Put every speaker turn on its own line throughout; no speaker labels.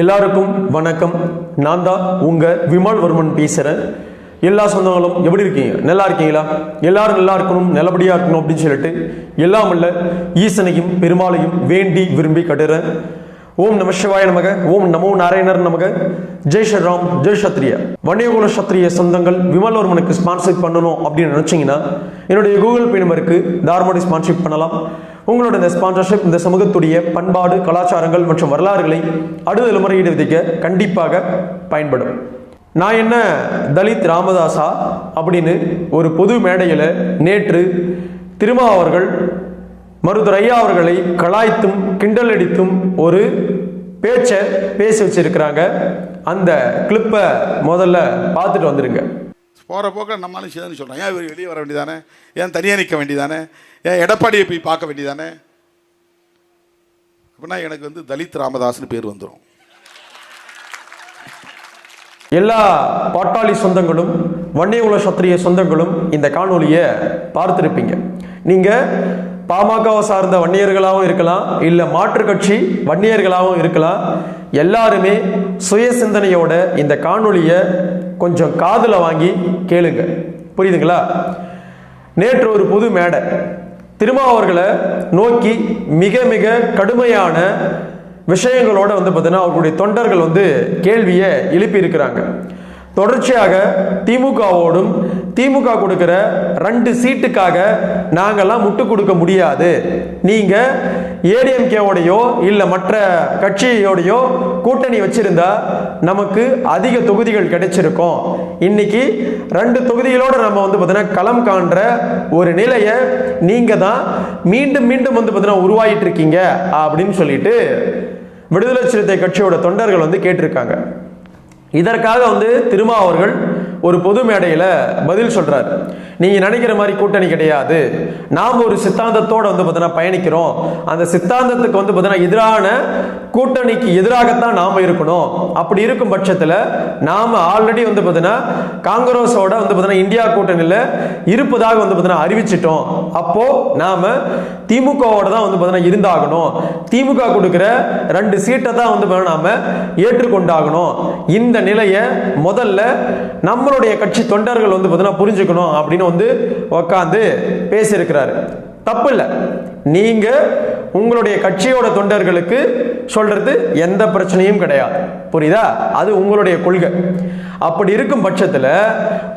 எல்லாருக்கும் வணக்கம் நான் தான் உங்கள் வர்மன் பேசுகிறேன் எல்லா சொந்தங்களும் எப்படி இருக்கீங்க நல்லா இருக்கீங்களா எல்லாரும் நல்லா இருக்கணும் நல்லபடியாக இருக்கணும் அப்படின்னு சொல்லிட்டு எல்லாம் உள்ள ஈசனையும் பெருமாளையும் வேண்டி விரும்பி கட்டுறேன் ஓம் நம சிவாய நமக ஓம் நமோ நாராயணர் நமக ஜெய் ஸ்ரீராம் ஜெய் சத்ரியா வணியகுல சத்ரிய சொந்தங்கள் விமல்வர்மனுக்கு ஸ்பான்சர் பண்ணணும் அப்படின்னு நினச்சிங்கன்னா என்னுடைய கூகுள் பே நம்பருக்கு தாரமாடி ஸ்பான்சர் பண்ணலாம் உங்களோட இந்த ஸ்பான்சர்ஷிப் இந்த சமூகத்துடைய பண்பாடு கலாச்சாரங்கள் மற்றும் வரலாறுகளை அடுத்த தலைமுறையீடு விதிக்க கண்டிப்பாக பயன்படும் நான் என்ன தலித் ராமதாசா அப்படின்னு ஒரு பொது மேடையில் நேற்று திருமா அவர்கள் மருதுரையா அவர்களை கலாய்த்தும் கிண்டல் அடித்தும் ஒரு பேச்சை பேசி வச்சிருக்கிறாங்க அந்த கிளிப்பை முதல்ல பார்த்துட்டு வந்துடுங்க
போகிற போக்க நம்மளாலும் சரின்னு சொல்கிறோம் ஏன் இவர் வெளியே வர வேண்டியதானே ஏன் தனியாக நிற்க வேண்டியதானே ஏன் எடப்பாடியை போய் பார்க்க வேண்டியதானே அப்படின்னா எனக்கு வந்து தலித் ராமதாஸ்னு பேர் வந்துடும்
எல்லா பாட்டாளி சொந்தங்களும் வன்னிய உல சத்திரிய சொந்தங்களும் இந்த காணொலியை பார்த்துருப்பீங்க நீங்கள் பாமகவை சார்ந்த வன்னியர்களாகவும் இருக்கலாம் இல்லை மாற்று கட்சி வன்னியர்களாகவும் இருக்கலாம் எல்லாருமே சுய சிந்தனையோட இந்த காணொலியை கொஞ்சம் காதில் வாங்கி கேளுங்க புரியுதுங்களா நேற்று ஒரு புது மேடை திருமாவர்களை நோக்கி மிக மிக கடுமையான விஷயங்களோட வந்து பார்த்தீங்கன்னா அவர்களுடைய தொண்டர்கள் வந்து கேள்வியை எழுப்பியிருக்கிறாங்க தொடர்ச்சியாக திமுகவோடும் திமுக கொடுக்கிற ரெண்டு சீட்டுக்காக நாங்கள்லாம் முட்டு கொடுக்க முடியாது நீங்கள் ஏடிஎம்கேவோடையோ இல்லை மற்ற கட்சியோடையோ கூட்டணி வச்சிருந்தா நமக்கு அதிக தொகுதிகள் கிடைச்சிருக்கும் இன்னைக்கு ரெண்டு தொகுதிகளோடு நம்ம வந்து பார்த்தீங்கன்னா களம் காண்ற ஒரு நிலையை நீங்கள் தான் மீண்டும் மீண்டும் வந்து பார்த்தீங்கன்னா உருவாகிட்டு இருக்கீங்க அப்படின்னு சொல்லிட்டு விடுதலை சிறுத்தை கட்சியோட தொண்டர்கள் வந்து கேட்டிருக்காங்க இதற்காக வந்து திருமா அவர்கள் ஒரு பொது மேடையில் பதில் சொல்கிறார் நீங்க நினைக்கிற மாதிரி கூட்டணி கிடையாது நாம் ஒரு சித்தாந்தத்தோட வந்து பயணிக்கிறோம் அந்த சித்தாந்தத்துக்கு வந்து பார்த்தீங்கன்னா எதிரான கூட்டணிக்கு எதிராகத்தான் நாம் இருக்கணும் அப்படி இருக்கும் பட்சத்தில் நாம் ஆல்ரெடி வந்து பார்த்தீங்கன்னா காங்கிரஸோட வந்து பார்த்தீங்கன்னா இந்தியா கூட்டணியில் இருப்பதாக வந்து அறிவிச்சிட்டோம் அப்போது நாம திமுகவோட தான் வந்து இருந்தாகணும் திமுக கொடுக்குற ரெண்டு சீட்டை தான் வந்து நாம் ஏற்றுக்கொண்டாகணும் இந்த நிலையை முதல்ல நம்மளுடைய கட்சி தொண்டர்கள் வந்து பார்த்தீங்கன்னா புரிஞ்சுக்கணும் அப்படின்னு அப்படின்னு வந்து உக்காந்து பேசியிருக்கிறாரு தப்பு இல்லை நீங்கள் உங்களுடைய கட்சியோட தொண்டர்களுக்கு சொல்கிறது எந்த பிரச்சனையும் கிடையாது புரியுதா அது உங்களுடைய கொள்கை அப்படி இருக்கும் பட்சத்தில்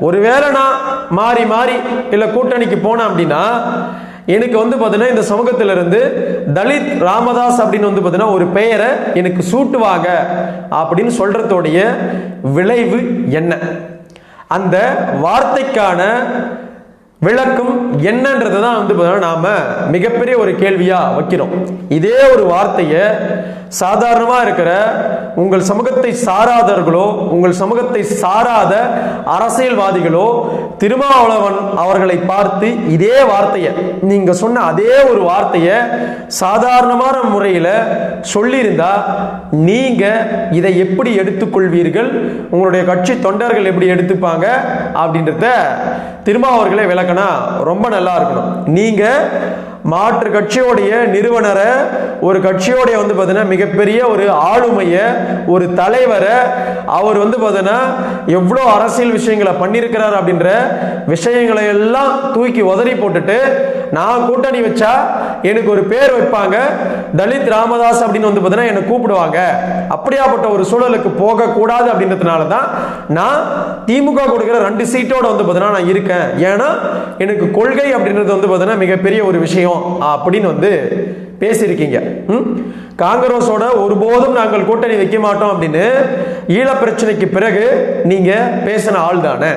ஒருவேளை நான் மாறி மாறி இல்லை கூட்டணிக்கு போனேன் அப்படின்னா எனக்கு வந்து பார்த்தீங்கன்னா இந்த சமூகத்திலிருந்து தலித் ராமதாஸ் அப்படின்னு வந்து பார்த்தீங்கன்னா ஒரு பெயரை எனக்கு சூட்டுவாங்க அப்படின்னு சொல்கிறதோடைய விளைவு என்ன அந்த வார்த்தைக்கான விளக்கம் என்னன்றதை தான் வந்து பார்த்தோன்னா நாம் மிகப்பெரிய ஒரு கேள்வியாக வைக்கிறோம் இதே ஒரு வார்த்தையை சாதாரணமாக இருக்கிற உங்கள் சமூகத்தை சாராதவர்களோ உங்கள் சமூகத்தை சாராத அரசியல்வாதிகளோ திருமாவளவன் அவர்களை பார்த்து இதே வார்த்தையை நீங்கள் சொன்ன அதே ஒரு வார்த்தையை சாதாரணமான முறையில் சொல்லியிருந்தா நீங்கள் இதை எப்படி எடுத்துக்கொள்வீர்கள் உங்களுடைய கட்சி தொண்டர்கள் எப்படி எடுத்துப்பாங்க அப்படின்றத திருமாவர்களே விளக்கினா ரொம்ப நல்லா இருக்கணும் நீங்கள் மாற்று கட்சியோடைய நிறுவனரை ஒரு கட்சியோடைய வந்து பார்த்தீங்கன்னா மிகப்பெரிய ஒரு ஆளுமையை ஒரு தலைவரை அவர் வந்து பார்த்தீங்கன்னா எவ்வளோ அரசியல் விஷயங்களை பண்ணியிருக்கிறார் அப்படின்ற விஷயங்களை எல்லாம் தூக்கி உதறி போட்டுட்டு நான் கூட்டணி வச்சா எனக்கு ஒரு பேர் வைப்பாங்க தலித் ராமதாஸ் அப்படின்னு வந்து பார்த்தீங்கன்னா என்னை கூப்பிடுவாங்க அப்படியாப்பட்ட ஒரு சூழலுக்கு போகக்கூடாது அப்படின்றதுனால தான் நான் திமுக கொடுக்குற ரெண்டு சீட்டோட வந்து பார்த்தீங்கன்னா நான் இருக்கேன் ஏன்னா எனக்கு கொள்கை அப்படின்றது வந்து பார்த்தீங்கன்னா மிகப்பெரிய ஒரு விஷயம் அப்படின்னு வந்து பேசியிருக்கீங்க காங்கிரஸோட ஒருபோதும் நாங்கள் கூட்டணி வைக்க மாட்டோம் அப்படின்னு ஈழ பிரச்சனைக்கு பிறகு நீங்க பேசின ஆள் தானே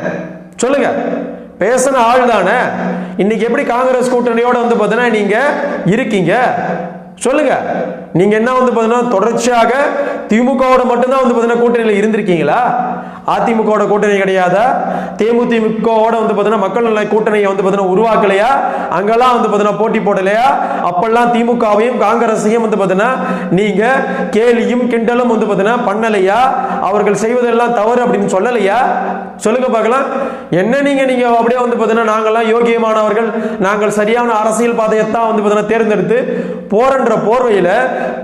சொல்லுங்க பேசின ஆள் தானே இன்னைக்கு எப்படி காங்கிரஸ் கூட்டணியோட வந்து பார்த்தீங்கன்னா நீங்க இருக்கீங்க சொல்லுங்க நீங்க என்ன வந்து பாத்தீங்கன்னா தொடர்ச்சியாக திமுகவோட மட்டும்தான் வந்து பாத்தீங்கன்னா கூட்டணியில் இருந்திருக்கீங்களா அதிமுகவோட கூட்டணி கிடையாதா தேமுதிமுகவோட வந்து பார்த்தீங்கன்னா மக்கள் நல்ல கூட்டணியை வந்து பாத்தீங்கன்னா உருவாக்கலையா அங்கெல்லாம் வந்து பாத்தீங்கன்னா போட்டி போடலையா அப்பெல்லாம் திமுகவையும் காங்கிரஸையும் வந்து பாத்தீங்கன்னா நீங்க கேலியும் கிண்டலும் வந்து பாத்தீங்கன்னா பண்ணலையா அவர்கள் செய்வதெல்லாம் தவறு அப்படின்னு சொல்லலையா சொல்லுங்க பார்க்கலாம் என்ன நீங்க நீங்க அப்படியே வந்து பாத்தீங்கன்னா நாங்கள்லாம் யோகியமானவர்கள் நாங்கள் சரியான அரசியல் பாதையத்தான் வந்து பார்த்தீங்கன்னா தேர்ந்தெடுத்து போர்ன்ற போர்வையில்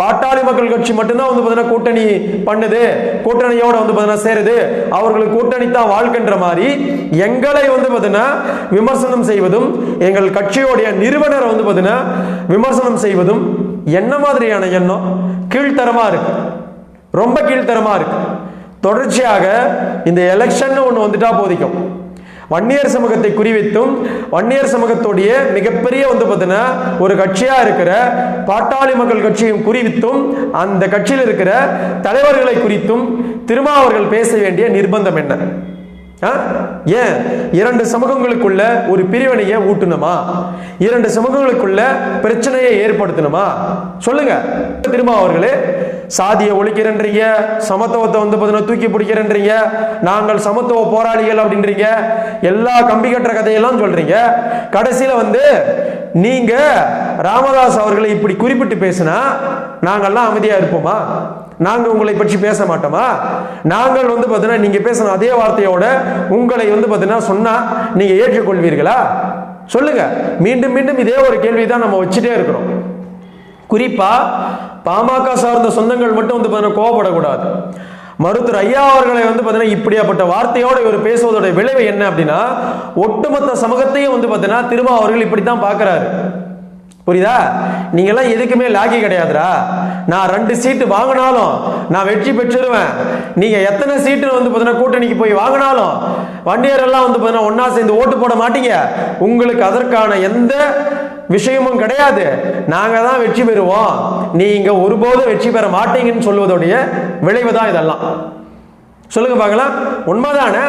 பாட்டாளி மக்கள் கட்சி மட்டும்தான் வந்து பார்த்தீங்கன்னா கூட்டணி பண்ணுது கூட்டணியோட வந்து பார்த்தீங்கன்னா சேருது அவர்களுக்கு கூட்டணி தான் வாழ்க்கைன்ற மாதிரி எங்களை வந்து பார்த்தீங்கன்னா விமர்சனம் செய்வதும் எங்கள் கட்சியோடைய நிறுவனரை வந்து பார்த்தீங்கன்னா விமர்சனம் செய்வதும் என்ன மாதிரியான எண்ணம் கீழ்த்தரமாக இருக்கு ரொம்ப கீழ்த்தரமாக இருக்கு தொடர்ச்சியாக இந்த எலெக்ஷன் ஒன்று வந்துட்டா போதிக்கும் வன்னியர் சமூகத்தை குறிவைத்தும் வன்னியர் சமூகத்துடைய மிகப்பெரிய வந்து பார்த்தீங்கன்னா ஒரு கட்சியாக இருக்கிற பாட்டாளி மக்கள் கட்சியும் குறிவித்தும் அந்த கட்சியில் இருக்கிற தலைவர்களை குறித்தும் திருமாவர்கள் அவர்கள் பேச வேண்டிய நிர்பந்தம் என்ன ஏன் இரண்டு சமூகங்களுக்குள்ள ஒரு பிரிவினையை ஊட்டணுமா இரண்டு சமூகங்களுக்குள்ள பிரச்சனையை ஏற்படுத்தணுமா சொல்லுங்க திரும்ப அவர்களே சாதியை ஒழிக்கிறன்றீங்க சமத்துவத்தை வந்து பார்த்தீங்கன்னா தூக்கி பிடிக்கிறன்றீங்க நாங்கள் சமத்துவ போராளிகள் அப்படின்றீங்க எல்லா கம்பி கட்டுற கதையெல்லாம் சொல்றீங்க கடைசியில் வந்து நீங்க ராமதாஸ் அவர்களை இப்படி குறிப்பிட்டு பேசினா நாங்கள்லாம் அமைதியாக இருப்போமா நாங்கள் உங்களை பற்றி பேச மாட்டோமா நாங்கள் வந்து பார்த்தீங்கன்னா நீங்கள் பேசின அதே வார்த்தையோட உங்களை வந்து பார்த்தீங்கன்னா சொன்னால் நீங்கள் ஏற்றுக்கொள்வீர்களா சொல்லுங்க மீண்டும் மீண்டும் இதே ஒரு கேள்வி தான் நம்ம வச்சுட்டே இருக்கிறோம் குறிப்பாக பாமக சார்ந்த சொந்தங்கள் மட்டும் வந்து பார்த்தீங்கன்னா கோவப்படக்கூடாது மருத்துவர் ஐயா அவர்களை வந்து பார்த்தீங்கன்னா இப்படியாப்பட்ட வார்த்தையோடு இவர் பேசுவதோட விளைவு என்ன அப்படின்னா ஒட்டுமொத்த சமூகத்தையும் வந்து பார்த்தீங்கன்னா திரும்ப அவர்கள் இப்படித்தான் தான் புரியுதா நீங்கெல்லாம் எதுக்குமே லாக்கி கிடையாதுடா நான் ரெண்டு சீட்டு வாங்கினாலும் நான் வெற்றி பெற்றுருவேன் நீங்கள் எத்தனை சீட்டு வந்து பார்த்தீங்கன்னா கூட்டணிக்கு போய் வாங்கினாலும் வண்டியர் எல்லாம் வந்து பார்த்தீங்கன்னா ஒன்றா சேர்ந்து ஓட்டு போட மாட்டீங்க உங்களுக்கு அதற்கான எந்த விஷயமும் கிடையாது நாங்கள் தான் வெற்றி பெறுவோம் நீங்கள் ஒருபோதும் வெற்றி பெற மாட்டீங்கன்னு சொல்லுவதோடைய விளைவு தான் இதெல்லாம் சொல்லுங்க பார்க்கலாம் உண்மைதானே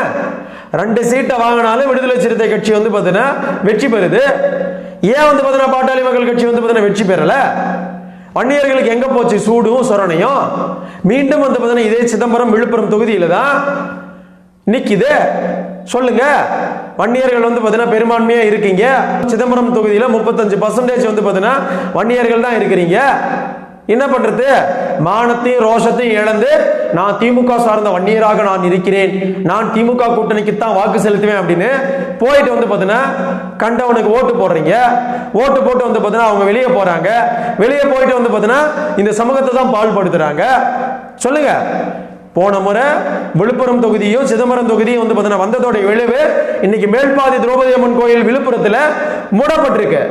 ரெண்டு சீட்டை வாங்கினாலும் விடுதலை சிறுத்தை கட்சி வந்து பார்த்தீங்கன்னா வெற்றி பெறுது ஏன் வந்து பார்த்தீங்கன்னா பாட்டாளி மக்கள் கட்சி வந்து பார்த்தீங்கன்னா வெற்றி பெறலை வன்னியர்களுக்கு எங்கே போச்சு சூடும் சொரணையும் மீண்டும் வந்து பார்த்தீங்கன்னா இதே சிதம்பரம் விழுப்புரம் தொகுதியில் தான் நிற்கிது சொல்லுங்க வன்னியர்கள் வந்து பார்த்தீங்கன்னா பெரும்பான்மையாக இருக்கீங்க சிதம்பரம் தொகுதியில் முப்பத்தஞ்சு பர்சன்டேஜ் வந்து பார்த்தீங்கன்னா வன்னியர்கள் தான் இருக்கிறீங்க என்ன பண்றது மானத்தையும் ரோஷத்தையும் இழந்து நான் திமுக சார்ந்த வன்னியராக நான் இருக்கிறேன் நான் திமுக கூட்டணிக்கு தான் வாக்கு செலுத்துவேன் அப்படின்னு போயிட்டு வந்து பார்த்தீங்கன்னா கண்டவனுக்கு ஓட்டு போடுறீங்க ஓட்டு போட்டு வந்து பார்த்தீங்கன்னா அவங்க வெளியே போறாங்க வெளியே போயிட்டு வந்து பார்த்தீங்கன்னா இந்த சமூகத்தை தான் பால்படுத்துறாங்க சொல்லுங்க போன முறை விழுப்புரம் தொகுதியும் சிதம்பரம் தொகுதியும் வந்து பார்த்தீங்கன்னா வந்ததோட விளைவு இன்னைக்கு மேல்பாதி திரௌபதி அம்மன் கோயில் விழுப்புரத்தில் மூடப்பட்டிருக்கு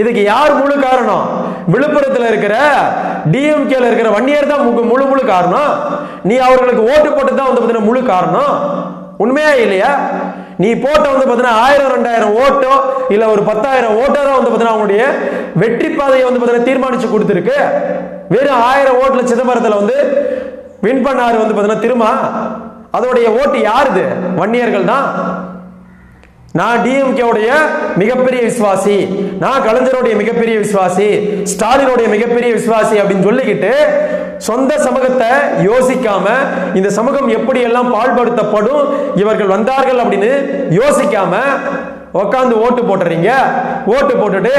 இதுக்கு யார் முழு காரணம் விழுப்புரத்தில் இருக்கிற டிஎம்கேல இருக்கிற வன்னியர் தான் முழு முழு காரணம் நீ அவர்களுக்கு ஓட்டு போட்டு தான் வந்து பார்த்தீங்கன்னா முழு காரணம் உண்மையா இல்லையா நீ போட்ட வந்து பார்த்தீங்கன்னா ஆயிரம் ரெண்டாயிரம் ஓட்டோ இல்லை ஒரு பத்தாயிரம் ஓட்டோ தான் வந்து பார்த்தீங்கன்னா அவங்களுடைய வெற்றி பாதையை வந்து பார்த்தீங்கன்னா தீர்மானிச்சு கொடுத்துருக்கு வெறும் ஆயிரம் ஓட்டில் சிதம்பரத்தில் வந்து வின் பண்ணாரு வந்து பார்த்தீங்கன்னா திரும்ப அதோடைய ஓட்டு யாருது வன்னியர்கள் தான் நான் டிஎம்கேவுடைய மிகப்பெரிய விசுவாசி நான் கலைஞருடைய மிகப்பெரிய விசுவாசி ஸ்டாலினுடைய மிகப்பெரிய விசுவாசி அப்படின்னு சொல்லிக்கிட்டு சொந்த சமூகத்தை யோசிக்காம இந்த சமூகம் எப்படி எல்லாம் பாழ்படுத்தப்படும் இவர்கள் வந்தார்கள் அப்படின்னு யோசிக்காம உட்காந்து ஓட்டு போட்டுறீங்க ஓட்டு போட்டுட்டு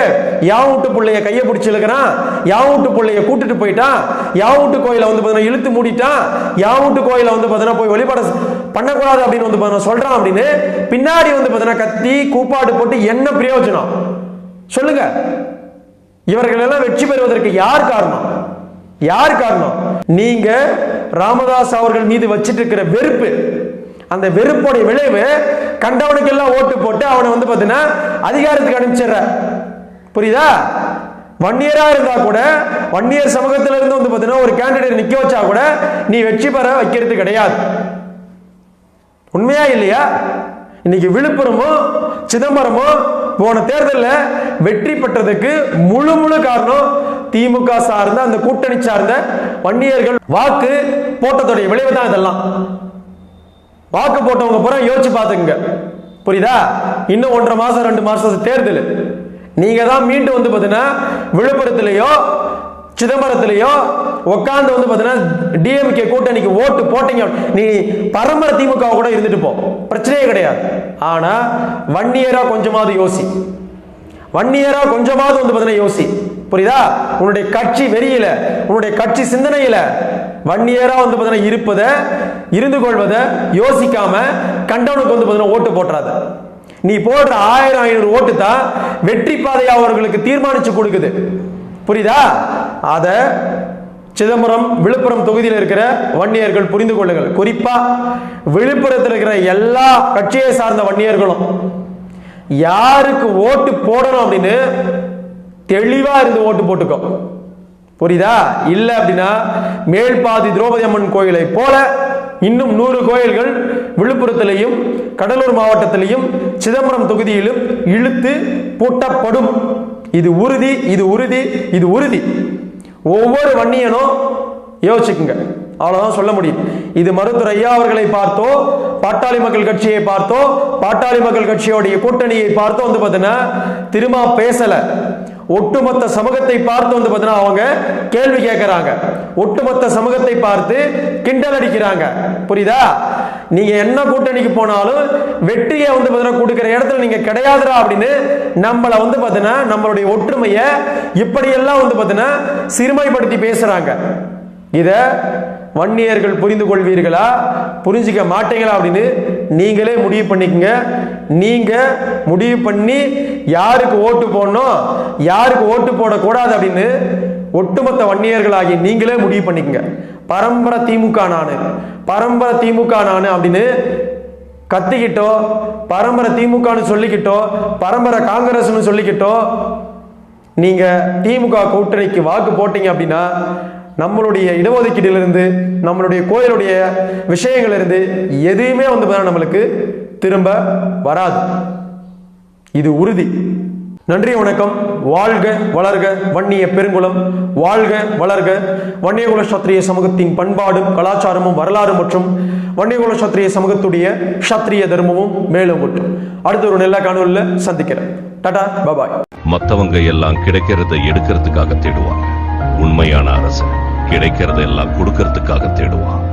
யாவ் வீட்டு பிள்ளைய கையை பிடிச்சி இழுக்கிறான் யா வீட்டு பிள்ளைய கூட்டுட்டு போயிட்டான் யா வீட்டு கோயிலை வந்து பார்த்தீங்கன்னா இழுத்து மூடிட்டான் யாவ் வீட்டு கோயிலை வந்து பார்த்தீங்கன்னா போய் வழிபட பண்ணக்கூடாது அப்படின்னு வந்து சொல்றான் சொல்கிறான் அப்படின்னு பின்னாடி வந்து பார்த்தீங்கன்னா கத்தி கூப்பாடு போட்டு என்ன பிரயோஜனம் சொல்லுங்க இவர்கள் எல்லாம் வெற்றி பெறுவதற்கு யார் காரணம் யார் காரணம் நீங்க ராமதாஸ் அவர்கள் மீது வச்சிட்டு இருக்கிற வெறுப்பு அந்த வெறுப்போடைய விளைவு கண்டவனுக்கு எல்லாம் ஓட்டு போட்டு அவனை வந்து பார்த்தீங்கன்னா அதிகாரத்துக்கு அனுப்பிச்சிடுற புரியுதா வன்னியரா இருந்தா கூட வன்னியர் சமூகத்திலிருந்து வந்து பார்த்தீங்கன்னா ஒரு கேண்டிடேட் நிக்க வச்சா கூட நீ வெற்றி பெற வைக்கிறது கிடையாது உண்மையா இல்லையா இன்னைக்கு விழுப்புரமும் சிதம்பரமும் போன தேர்தலில் வெற்றி பெற்றதுக்கு முழு முழு காரணம் திமுக சார்ந்த அந்த கூட்டணி சார்ந்த வன்னியர்கள் வாக்கு போட்டத்துடைய விளைவு தான் இதெல்லாம் வாக்கு போட்டவங்க பூரா யோசிச்சு பார்த்துங்க புரியுதா இன்னும் ஒன்றரை மாசம் ரெண்டு மாசம் தேர்தல் நீங்க தான் மீண்டும் வந்து பார்த்தீங்கன்னா விழுப்புரத்திலேயோ சிதம்பரத்திலேயோ உட்காந்து வந்து பார்த்தீங்கன்னா டிஎம்கே கூட்டணிக்கு ஓட்டு போட்டீங்க நீ பரம்பரை திமுக கூட இருந்துட்டு போ பிரச்சனையே கிடையாது ஆனால் வன் இயராக கொஞ்சமாவது யோசி வன் இயராக கொஞ்சமாவது வந்து பார்த்தீங்கன்னா யோசி புரியுதா உன்னுடைய கட்சி வெறியில உன்னுடைய கட்சி சிந்தனையில வன் இயரா வந்து பார்த்தீங்கன்னா இருப்பதை இருந்து கொள்வதை யோசிக்காம கண்டவனுக்கு வந்து பார்த்தீங்கன்னா ஓட்டு போட்டுறாத நீ போடுற ஆயிரம் ஐநூறு ஓட்டு தான் வெற்றி பாதையா அவர்களுக்கு தீர்மானிச்சு கொடுக்குது புரியுதா அதை சிதம்பரம் விழுப்புரம் தொகுதியில் இருக்கிற வன்னியர்கள் புரிந்து கொள்ளுங்கள் குறிப்பாக விழுப்புரத்தில் இருக்கிற எல்லா கட்சியை சார்ந்த வன்னியர்களும் யாருக்கு ஓட்டு போடணும் அப்படின்னு தெளிவாக இருந்து ஓட்டு போட்டுக்கோ புரியுதா இல்லை அப்படின்னா மேல்பாதி திரௌபதி அம்மன் கோயிலை போல இன்னும் நூறு கோயில்கள் விழுப்புரத்திலையும் கடலூர் மாவட்டத்திலையும் சிதம்பரம் தொகுதியிலும் இழுத்து பூட்டப்படும் இது உறுதி இது உறுதி இது உறுதி ஒவ்வொரு வன்னியனும் யோசிச்சுக்குங்க அவ்வளோதான் சொல்ல முடியும் இது மருத்துவர் ஐயா அவர்களை பார்த்தோ பாட்டாளி மக்கள் கட்சியை பார்த்தோ பாட்டாளி மக்கள் கட்சியோடைய கூட்டணியை பார்த்தோ வந்து பார்த்தீங்கன்னா திரும்ப பேசலை ஒட்டுமொத்த சமூகத்தை பார்த்து வந்து பார்த்தீங்கன்னா அவங்க கேள்வி கேட்கறாங்க ஒட்டுமொத்த சமூகத்தை பார்த்து கிண்டல் அடிக்கிறாங்க புரியுதா நீங்கள் என்ன கூட்டணிக்கு போனாலும் வெற்றியை வந்து பார்த்தீங்கன்னா கொடுக்குற இடத்துல நீங்கள் கிடையாதுரா அப்படின்னு நம்மளை வந்து பார்த்தீங்கன்னா நம்மளுடைய ஒற்றுமையை இப்படியெல்லாம் வந்து பார்த்தீங்கன்னா சிறுமைப்படுத்தி பேசுகிறாங்க இதை வன்னியர்கள் புரிந்து கொள்வீர்களா புரிஞ்சிக்க மாட்டீங்களா அப்படின்னு நீங்களே முடிவு பண்ணிக்கங்க நீங்கள் முடிவு பண்ணி யாருக்கு ஓட்டு போடணும் யாருக்கு ஓட்டு போடக்கூடாது அப்படின்னு ஒட்டுமொத்த வன்னியர்களாகி நீங்களே முடிவு பண்ணிக்கங்க பரம்பரை திமுக நான் பரம்பரை திமுக நான் அப்படின்னு கத்திக்கிட்டோ பரம்பரை திமுகன்னு சொல்லிக்கிட்டோ பரம்பரை காங்கிரஸ்னு சொல்லிக்கிட்டோ நீங்கள் திமுக கூட்டணிக்கு வாக்கு போட்டீங்க அப்படின்னா நம்மளுடைய இடஒதுக்கீட்டிலிருந்து நம்மளுடைய கோயிலுடைய இருந்து எதுவுமே வந்து நம்மளுக்கு திரும்ப வராது இது உறுதி நன்றி வணக்கம் வாழ்க வளர்க வன்னிய பெருங்குளம் வாழ்க வளர்க வன்னியகுல சத்திரிய சமூகத்தின் பண்பாடும் கலாச்சாரமும் வரலாறு மற்றும் வன்னியகுல சத்திரிய சமூகத்துடைய சத்திரிய தர்மமும் மேலும் மட்டும் அடுத்த ஒரு நல்ல காணொலியில் சந்திக்கிறேன் டாடா பபாய் மற்றவங்க எல்லாம் கிடைக்கிறத எடுக்கிறதுக்காக தேடுவாங்க உண்மையான அரசு கிடைக்கிறத எல்லாம் கொடுக்கறதுக்காக தேடுவான்